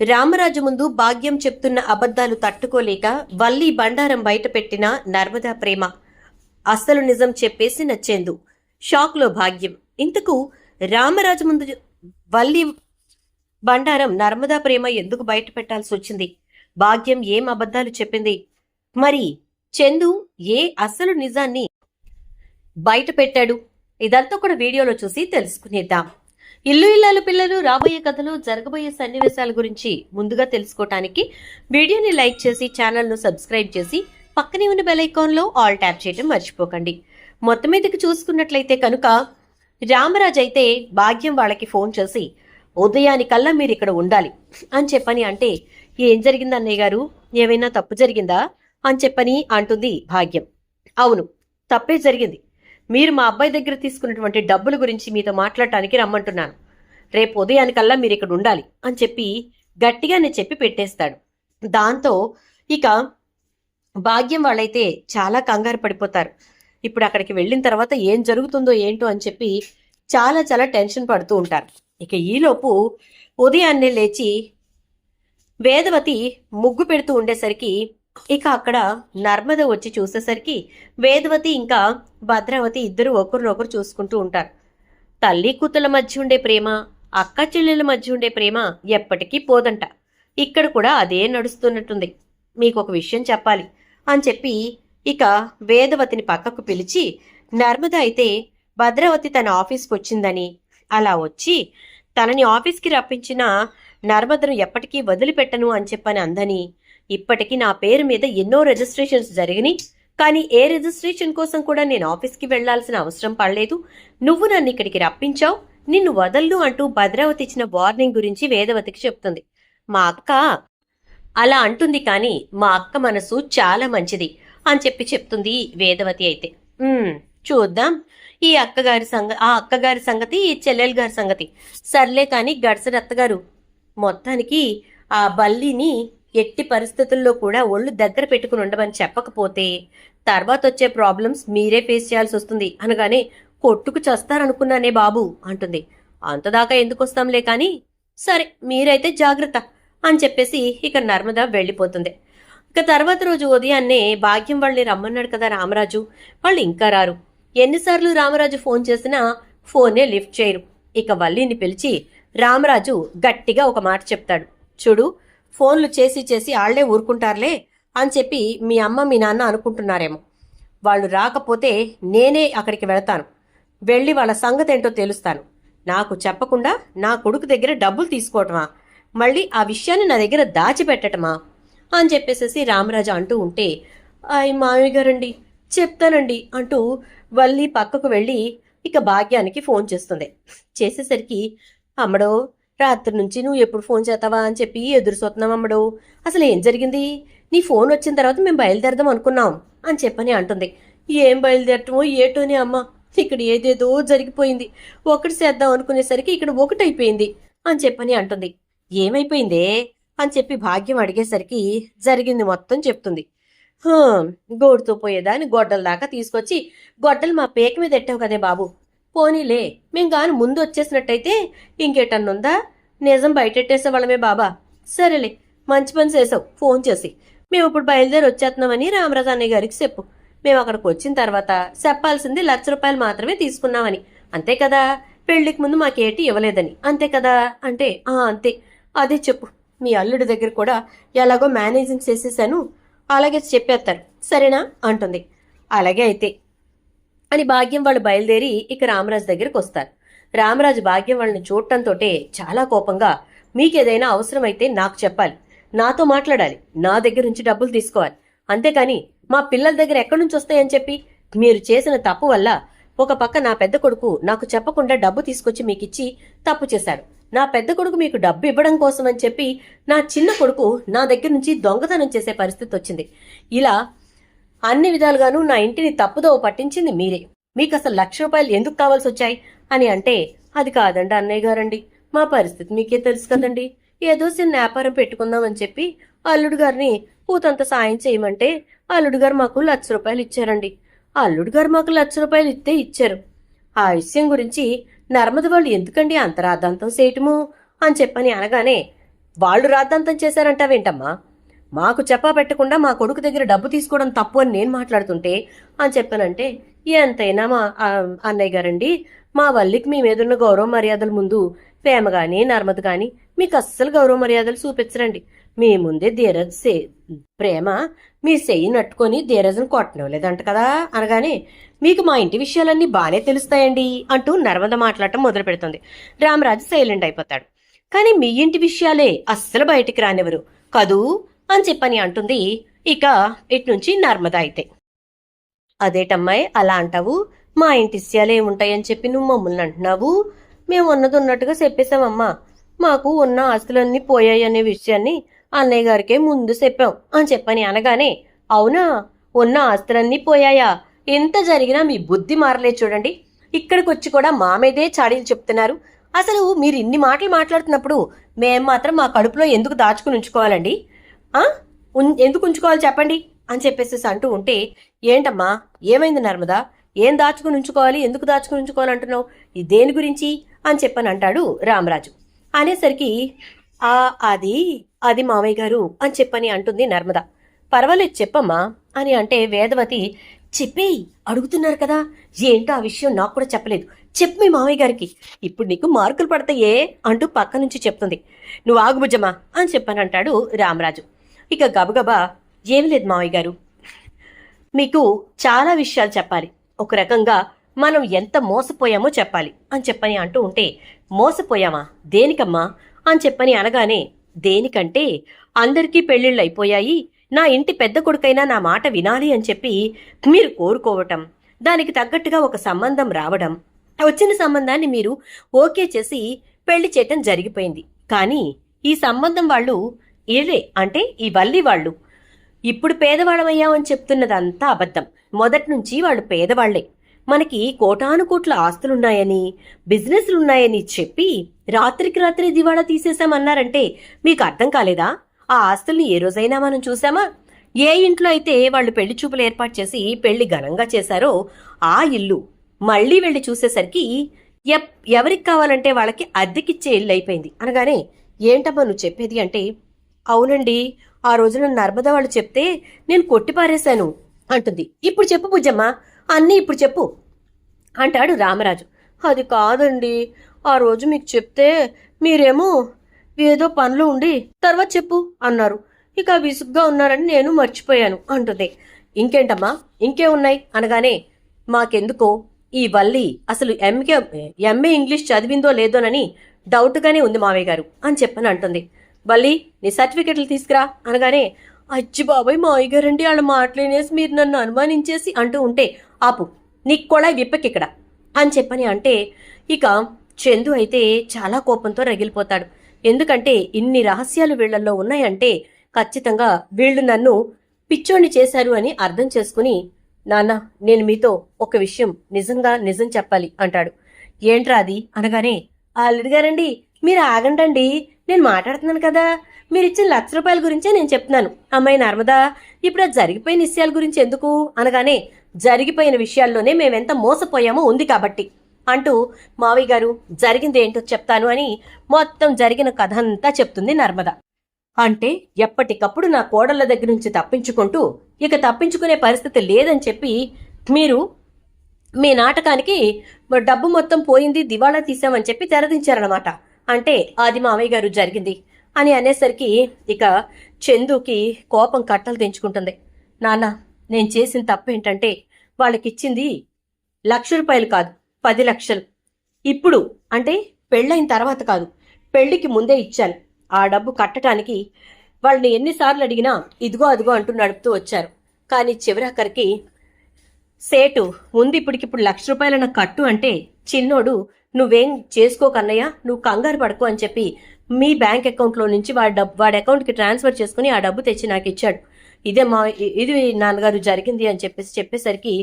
రామరాజు ముందు భాగ్యం చెప్తున్న అబద్ధాలు తట్టుకోలేక వల్లి బండారం బయటపెట్టిన నర్మదా ప్రేమ. అస్సలు నిజం చెప్పేసి నచ్చేందు. షాక్లో భాగ్యం. ఇంతకు రామరాజు ముందు వల్లి బండారం నర్మదా ప్రేమ ఎందుకు బయట పెట్టాల్సి వచ్చింది? భాగ్యం ఏం అబద్ధాలు చెప్పింది? మరి చందు ఏ అసలు నిజాన్ని బయట పెట్టాడు ఇదంతా కూడా వీడియోలో చూసి తెలుసుకునేద్దాం. ఇల్లు ఇల్లాలు పిల్లలు రాబోయే కథలో జరగబోయే సన్నివేశాల గురించి ముందుగా తెలుసుకోవటానికి వీడియోని లైక్ చేసి ఛానల్ను సబ్స్క్రైబ్ చేసి పక్కనే ఉన్న బెల్ ఐకాన్లో ఆల్ ట్యాప్ చేయడం మర్చిపోకండి. మొత్తం మీదకి చూసుకున్నట్లయితే కనుక రామరాజ్ అయితే భాగ్యం వాళ్ళకి ఫోన్ చేసి ఉదయానికల్లా మీరు ఇక్కడ ఉండాలి అని చెప్పని అంటే ఏం జరిగింది అన్నయ్య గారు? ఏమైనా తప్పు జరిగిందా? అని చెప్పని అంటుంది భాగ్యం. అవును తప్పే జరిగింది. మీరు మా అబ్బాయి దగ్గర తీసుకున్నటువంటి డబ్బుల గురించి మీతో మాట్లాడటానికి రమ్మంటున్నాను. రేపు ఉదయానికల్లా మీరు ఇక్కడ ఉండాలి అని చెప్పి గట్టిగానే చెప్పి పెట్టేస్తాడు. దాంతో ఇక భాగ్యం వాళ్ళైతే చాలా కంగారు పడిపోతారు. ఇప్పుడు అక్కడికి వెళ్ళిన తర్వాత ఏం జరుగుతుందో ఏంటో అని చెప్పి చాలా చాలా టెన్షన్ పడుతూ ఉంటారు. ఇక ఈలోపు ఉదయాన్నే లేచి వేదవతి ముగ్గు పెడుతూ ఉండేసరికి ఇక అక్కడ నర్మద వచ్చి చూసేసరికి వేదవతి ఇంకా భద్రావతి ఇద్దరు ఒకరినొకరు చూసుకుంటూ ఉంటారు. తల్లి కూతుల మధ్య ఉండే ప్రేమ అక్క చెల్లెల మధ్య ఉండే ప్రేమ ఎప్పటికీ పోదంట. ఇక్కడ కూడా అదే నడుస్తున్నట్టుంది. మీకు ఒక విషయం చెప్పాలి. అని చెప్పి ఇక వేదవతిని పక్కకు పిలిచి నర్మద అయితే భద్రావతి తన ఆఫీస్కి వచ్చిందని అలా వచ్చి తనని ఆఫీస్కి రప్పించిన నర్మదను ఎప్పటికీ వదిలిపెట్టను అని చెప్పని అందని ఇప్పటికీ నా పేరు మీద ఎన్నో రిజిస్ట్రేషన్స్ జరిగినాయి. కానీ ఏ రిజిస్ట్రేషన్ కోసం కూడా నేను ఆఫీస్కి వెళ్ళాల్సిన అవసరం పడలేదు. నువ్వు నన్ను ఇక్కడికి రప్పించావు. నిన్ను వదల్ను అంటూ భద్రావతి ఇచ్చిన వార్నింగ్ గురించి వేదవతికి చెప్తుంది. మా అక్క అలా అంటుంది కానీ మా అక్క మనసు చాలా మంచిది అని చెప్పి చెప్తుంది వేదవతి అయితే. చూద్దాం. ఈ అక్కగారి సంగ ఆ అక్కగారి సంగతి ఈ చెల్లెలు గారి సంగతి. సర్లే కానీ గడసరత్తగారు మొత్తానికి ఆ బల్లిని ఎట్టి పరిస్థితుల్లో కూడా ఒళ్ళు దగ్గర పెట్టుకుని ఉండమని చెప్పకపోతే తర్వాత వచ్చే ప్రాబ్లమ్స్ మీరే ఫేస్ చేయాల్సి వస్తుంది అనగానే కొట్టుకు చస్తారనుకున్నానే బాబు అంటుంది. అంతదాకా ఎందుకు వస్తాంలే కానీ సరే మీరైతే జాగ్రత్త అని చెప్పేసి ఇక నర్మద వెళ్ళిపోతుంది. ఇక తర్వాత రోజు ఉదయాన్నే భాగ్యం వాళ్ళని రమ్మన్నాడు కదా రామరాజు వాళ్ళు ఇంకా రారు. ఎన్నిసార్లు రామరాజు ఫోన్ చేసినా ఫోనే లిఫ్ట్ చేయరు. ఇక వల్లిని పిలిచి రామరాజు గట్టిగా ఒక మాట చెప్తాడు. చూడు ఫోన్లు చేసి చేసి ఆళ్ళే ఊరుకుంటారులే అని చెప్పి మీ అమ్మ మీ నాన్న అనుకుంటున్నారేమో. వాళ్ళు రాకపోతే నేనే అక్కడికి వెళతాను. వెళ్ళి వాళ్ళ సంగతి ఏంటో తెలుస్తాను. నాకు చెప్పకుండా నా కొడుకు దగ్గర డబ్బులు తీసుకోవటమా? మళ్ళీ ఆ విషయాన్ని నా దగ్గర దాచిపెట్టటమా? అని చెప్పేసేసి రామరాజు అంటూ ఉంటే అయ్ మామయ్య గారండి చెప్తానండి అంటూ వల్లి పక్కకు వెళ్ళి ఇక భాగ్యానికి ఫోన్ చేస్తుంది. చేసేసరికి అమ్మడో రాత్రి నుంచి నువ్వు ఎప్పుడు ఫోన్ చేస్తావా? అని చెప్పి ఎదురు చూస్తున్నాం అమ్మడో. అసలు ఏం జరిగింది? నీ ఫోన్ వచ్చిన తర్వాత మేము బయలుదేరదాం అనుకున్నాం అని చెప్పని అంటుంది. ఏం బయలుదేరటమో ఏటోనే అమ్మ ఇక్కడ ఏదేదో జరిగిపోయింది. ఒకటి చేద్దాం అనుకునేసరికి ఇక్కడ ఒకటి అయిపోయింది అని చెప్పని అంటుంది. ఏమైపోయిందే అని చెప్పి భాగ్యం అడిగేసరికి జరిగింది మొత్తం చెప్తుంది. గోడుతో పోయేదాన్ని గొడ్డల దాకా తీసుకొచ్చి గొడ్డలు మా పేక మీద ఎట్టావు కదే బాబు? పోనీలే మేం గాని ముందు వచ్చేసినట్టయితే ఇంకేటన్నుందా? నిజం బయటెట్టేసే వాళ్ళమే బాబా. సరేలే మంచి పని చేసావు ఫోన్ చేసి. మేము ఇప్పుడు బయలుదేరి వచ్చేస్తున్నామని రామరాజు అన్నయ్య గారికి చెప్పు. మేము అక్కడికి వచ్చిన తర్వాత చెప్పాల్సింది లక్ష రూపాయలు మాత్రమే తీసుకున్నామని. అంతే కదా? పెళ్ళికి ముందు మాకేటి ఇవ్వలేదని. అంతే కదా? అంటే ఆ అంతే. అదే చెప్పు. మీ అల్లుడి దగ్గర కూడా ఎలాగో మేనేజింగ్ చేసేసాను. అలాగే చెప్పేస్తారు. సరేనా? అంటుంది. అలాగే అయితే. అని భాగ్యం వాళ్ళు బయలుదేరి ఇక రామరాజు దగ్గరికి వస్తారు. రామరాజు భాగ్యం వాళ్ళని చూడటంతోటే చాలా కోపంగా మీకేదైనా అవసరమైతే నాకు చెప్పాలి. నాతో మాట్లాడాలి. నా దగ్గర నుంచి డబ్బులు తీసుకోవాలి. అంతేకాని మా పిల్లల దగ్గర ఎక్కడి నుంచి వస్తాయని చెప్పి మీరు చేసిన తప్పు వల్ల ఒక పక్క నా పెద్ద కొడుకు నాకు చెప్పకుండా డబ్బు తీసుకొచ్చి మీకిచ్చి తప్పు చేశాడు. నా పెద్ద కొడుకు మీకు డబ్బు ఇవ్వడం కోసం అని చెప్పి నా చిన్న కొడుకు నా దగ్గర నుంచి దొంగతనం చేసే పరిస్థితి వచ్చింది. ఇలా అన్ని విధాలుగాను నా ఇంటిని తప్పుదోవ పట్టించింది మీరే. మీకు అసలు లక్ష రూపాయలు ఎందుకు కావాల్సి వచ్చాయి? అని అంటే అది కాదండి అన్నయ్య గారండి. మా పరిస్థితి మీకే తెలుసు కదండి. ఏదో చిన్న వ్యాపారం పెట్టుకుందామని చెప్పి అల్లుడు గారిని పూతంత సాయం చేయమంటే అల్లుడు గారు మాకు లక్ష రూపాయలు ఇచ్చారండి. అల్లుడు గారు మాకు లక్ష రూపాయలు ఇస్తే ఇచ్చారు. ఆ విషయం గురించి నర్మద వాళ్ళు ఎందుకండి అంత రాద్ధాంతం చేయటము అని చెప్పని అనగానే వాళ్ళు రాద్ధాంతం చేశారంటావేంటమ్మా మాకు చెప్పా పెట్టకుండా మా కొడుకు దగ్గర డబ్బు తీసుకోవడం తప్పు అని నేను మాట్లాడుతుంటే అని చెప్పానంటే ఎంతైనా మా అన్నయ్య గారండి మా వల్లికి మీ మీదున్న గౌరవ మర్యాదల ముందు ప్రేమ కానీ నర్మద కానీ మీకు అస్సలు గౌరవ మర్యాదలు చూపించరండి. మీ ముందే ధీరజ్ సే ప్రేమ మీ చెయ్యి నట్టుకొని ధీరజ్ను లేదంట కదా అనగానే మీకు మా ఇంటి విషయాలన్నీ బాగానే తెలుస్తాయండి అంటూ నర్మద మాట్లాడటం మొదలు పెడుతుంది. రామరాజు సైలెంట్ అయిపోతాడు. కానీ మీ ఇంటి విషయాలే అస్సలు బయటికి రానివ్వరు. కదూ అని చెప్పని అంటుంది. ఇక ఇటు నుంచి నర్మద అయితే. అదేటమ్మాయి అలా అంటావు? మా ఇంటి విషయాలు ఏముంటాయని చెప్పి నువ్వు మమ్మల్ని అంటున్నావు? మేము ఉన్నది ఉన్నట్టుగా చెప్పేశామమ్మా. మాకు ఉన్న ఆస్తులన్నీ పోయాయి అనే విషయాన్ని అన్నయ్య గారికే ముందు చెప్పాం. అని చెప్పని అనగానే అవునా? ఉన్న ఆస్తులన్నీ పోయాయా? ఎంత జరిగినా మీ బుద్ధి మారలే చూడండి. ఇక్కడికి వచ్చి కూడా మా మీదే చాడీలు చెప్తున్నారు. అసలు మీరు ఇన్ని మాటలు మాట్లాడుతున్నప్పుడు మేం మాత్రం మా కడుపులో ఎందుకు దాచుకుని ఉంచుకోవాలండి? ఎందుకు ఉంచుకోవాలి చెప్పండి? అని చెప్పేసి అంటూ ఉంటే ఏంటమ్మా? ఏమైంది నర్మదా? ఏం దాచుకుని ఉంచుకోవాలి? ఎందుకు దాచుకుని ఉంచుకోవాలి అంటున్నావు దేని గురించి? అని చెప్పని అంటాడు రామరాజు. అనేసరికి ఆ అది అది మామయ్య గారు అని చెప్పని అంటుంది నర్మద. పర్వాలేదు చెప్పమ్మా అని అంటే వేదవతి చెప్పేయ్ అడుగుతున్నారు కదా ఏంటో ఆ విషయం నాకు కూడా చెప్పలేదు. చెప్పు మీ మామయ్య గారికి. ఇప్పుడు నీకు మార్కులు పడతాయే అంటూ పక్క నుంచి చెప్తుంది. నువ్వు ఆగుబుజమ్మా అని చెప్పని అంటాడు రామరాజు. ఇక గబగబా ఏం లేదు మావయ్య గారు. మీకు చాలా విషయాలు చెప్పాలి. ఒక రకంగా మనం ఎంత మోసపోయామో చెప్పాలి అని చెప్పని అంటూ ఉంటే మోసపోయామా దేనికమ్మా? అని చెప్పని అనగానే దేనికంటే అందరికీ పెళ్ళిళ్ళు అయిపోయాయి. నా ఇంటి పెద్ద కొడుకైనా నా మాట వినాలి అని చెప్పి మీరు కోరుకోవటం దానికి తగ్గట్టుగా ఒక సంబంధం రావడం వచ్చిన సంబంధాన్ని మీరు ఓకే చేసి పెళ్ళి చేయటం జరిగిపోయింది. కానీ ఈ సంబంధం వాళ్ళు ఇదే అంటే ఈ వల్లి వాళ్ళు. ఇప్పుడు పేదవాళ్ళమయ్యామని చెప్తున్నదంతా అబద్ధం. మొదటి నుంచి వాళ్ళు పేదవాళ్ళే మనకి కోటానుకోట్ల ఆస్తులున్నాయని బిజినెస్లున్నాయని చెప్పి రాత్రికి రాత్రి దివాళా తీసేశామన్నారంటే మీకు అర్థం కాలేదా? ఆ ఆస్తుల్ని ఏ రోజైనా మనం చూసామా ఏ ఇంట్లో అయితే వాళ్ళు పెళ్ళి చూపులు ఏర్పాటు చేసి పెళ్ళి ఘనంగా చేశారో ఆ ఇల్లు మళ్ళీ వెళ్ళి చూసేసరికి ఎవరికి కావాలంటే వాళ్ళకి అద్దెకిచ్చే ఇల్లు అయిపోయింది. అనగానే ఏంటమ్మా నువ్వు చెప్పేది అంటే అవునండి ఆ రోజున నర్మదా వాళ్ళు చెప్తే నేను కొట్టిపారేశాను అంటుంది. ఇప్పుడు చెప్పు బుజ్జమ్మ అన్నీ ఇప్పుడు చెప్పు. అంటాడు రామరాజు. అది కాదండి. ఆ రోజు మీకు చెప్తే మీరేమో ఏదో పనులు ఉండి తర్వాత చెప్పు అన్నారు. ఇక విసుగ్గా ఉన్నారని నేను మర్చిపోయాను అంటుంది. ఇంకేంటమ్మా? ఇంకే ఉన్నాయి? అనగానే మాకెందుకో? ఈ వల్లి అసలు ఎంకే ఎంఏ ఇంగ్లీష్ చదివిందో లేదోనని డౌట్గానే ఉంది మావయ్య గారు అని చెప్పని అంటుంది. వల్లి నీ సర్టిఫికెట్లు తీసుకురా అనగానే అచ్చి బాబాయ్ మావయ్య గారండి వాళ్ళ మాటలేనేసి మీరు నన్ను అనుమానించేసి అంటూ ఉంటే ఆపు నీ కూడా విప్పకిక్కడ అని చెప్పని అంటే ఇక చందు అయితే చాలా కోపంతో రగిలిపోతాడు. ఎందుకంటే ఇన్ని రహస్యాలు వీళ్ళల్లో ఉన్నాయంటే ఖచ్చితంగా వీళ్ళు నన్ను పిచ్చోణ్ణి చేశారు అని అర్థం చేసుకుని నాన్న నేను మీతో ఒక విషయం నిజంగా నిజం చెప్పాలి అంటాడు. ఏంట్రా అది? అనగానే అల్లుడు గారండి మీరు ఆగండండి నేను మాట్లాడుతున్నాను కదా మీరు ఇచ్చిన లక్ష రూపాయల గురించే నేను చెప్తున్నాను. అమ్మాయి నర్మదా ఇప్పుడు ఆ జరిగిపోయిన విషయాల గురించి ఎందుకు? అనగానే జరిగిపోయిన విషయాల్లోనే మేమెంత మోసపోయామో ఉంది కాబట్టి. అంటూ మావయ్య గారు జరిగింది ఏంటో చెప్తాను అని మొత్తం జరిగిన కథ అంతా చెప్తుంది నర్మద. అంటే ఎప్పటికప్పుడు నా కోడళ్ళ దగ్గర నుంచి తప్పించుకుంటూ ఇక తప్పించుకునే పరిస్థితి లేదని చెప్పి మీరు మీ నాటకానికి డబ్బు మొత్తం పోయింది దివాళా తీసామని చెప్పి తెరదించారనమాట అంటే అది మావయ్య గారు జరిగింది. అని అనేసరికి ఇక చందుకి కోపం కట్టలు తెంచుకుంటుంది. నాన్న నేను చేసిన తప్పేంటంటే వాళ్ళకిచ్చింది లక్ష రూపాయలు కాదు పది లక్షలు. ఇప్పుడు అంటే పెళ్ళైన తర్వాత కాదు పెళ్ళికి ముందే ఇచ్చాను. ఆ డబ్బు కట్టడానికి వాళ్ళని ఎన్నిసార్లు అడిగినా ఇదిగో అదిగో అంటూ నడుపుతూ వచ్చారు. కానీ చివరాఖరికి సేటు ఉంది ఇప్పటికిప్పుడు లక్ష రూపాయలన్న కట్టు అంటే చిన్నోడు నువ్వేం చేసుకోకన్నయ్యా నువ్వు కంగారు పడుకో అని చెప్పి మీ బ్యాంక్ అకౌంట్లో నుంచి వాడి డబ్బు వాడి అకౌంట్కి ట్రాన్స్ఫర్ చేసుకుని ఆ డబ్బు తెచ్చి నాకు ఇచ్చాడు. ఇదే మా ఇది నాన్నగారు జరిగింది అని చెప్పేసి చెప్పేసరికి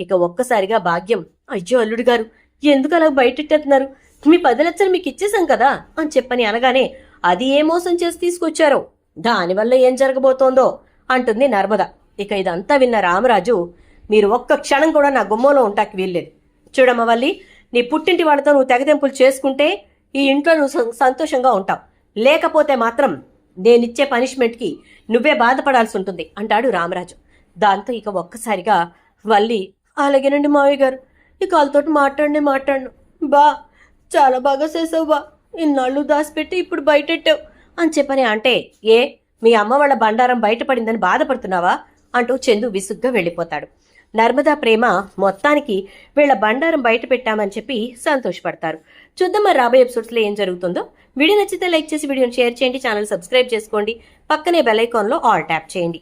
ఇక ఒక్కసారిగా భాగ్యం అయ్యో అల్లుడు గారు ఎందుకు అలా బయటెట్టేస్తున్నారు? మీ పది లక్షలు మీకు ఇచ్చేసాం కదా అని చెప్పని అనగానే అది ఏ మోసం చేసి తీసుకొచ్చారో? దానివల్ల ఏం జరగబోతోందో? అంటుంది నర్మద. ఇక ఇదంతా విన్న రామరాజు మీరు ఒక్క క్షణం కూడా నా గుమ్మంలో ఉంటాకి వీల్లేదు. చూడమ్మ వల్లి నీ పుట్టింటి వాళ్ళతో నువ్వు తెగదెంపులు చేసుకుంటే ఈ ఇంట్లో నువ్వు సంతోషంగా ఉంటావు. లేకపోతే మాత్రం నేనిచ్చే పనిష్మెంట్కి నువ్వే బాధపడాల్సి ఉంటుంది అంటాడు రామరాజు. దాంతో ఇక ఒక్కసారిగా వల్లి అలాగేనండి మావయ్య గారు. ఇక వాళ్ళతోటి మాట్లాడి మాట్లాడను. బా చాలా బాగా చేసావు బా. ఇన్నాళ్ళు దాచిపెట్టి ఇప్పుడు బయటెట్టావు. అని చెప్పని అంటే ఏ మీ అమ్మ వాళ్ళ బండారం బయటపడిందని బాధపడుతున్నావా? అంటూ చందు విసుగ్గా వెళ్ళిపోతాడు. నర్మదా ప్రేమ మొత్తానికి వీళ్ళ బండారం బయట పెట్టామని చెప్పి సంతోషపడతారు. చూద్దాం మరి రాబోయే ఎపిసోడ్స్లో ఏం జరుగుతుందో. వీడియో నచ్చితే లైక్ చేసి వీడియోని షేర్ చేయండి ఛానల్ సబ్స్క్రైబ్ చేసుకోండి. పక్కనే బెల్ ఐకాన్లో ఆల్ ట్యాప్ చేయండి.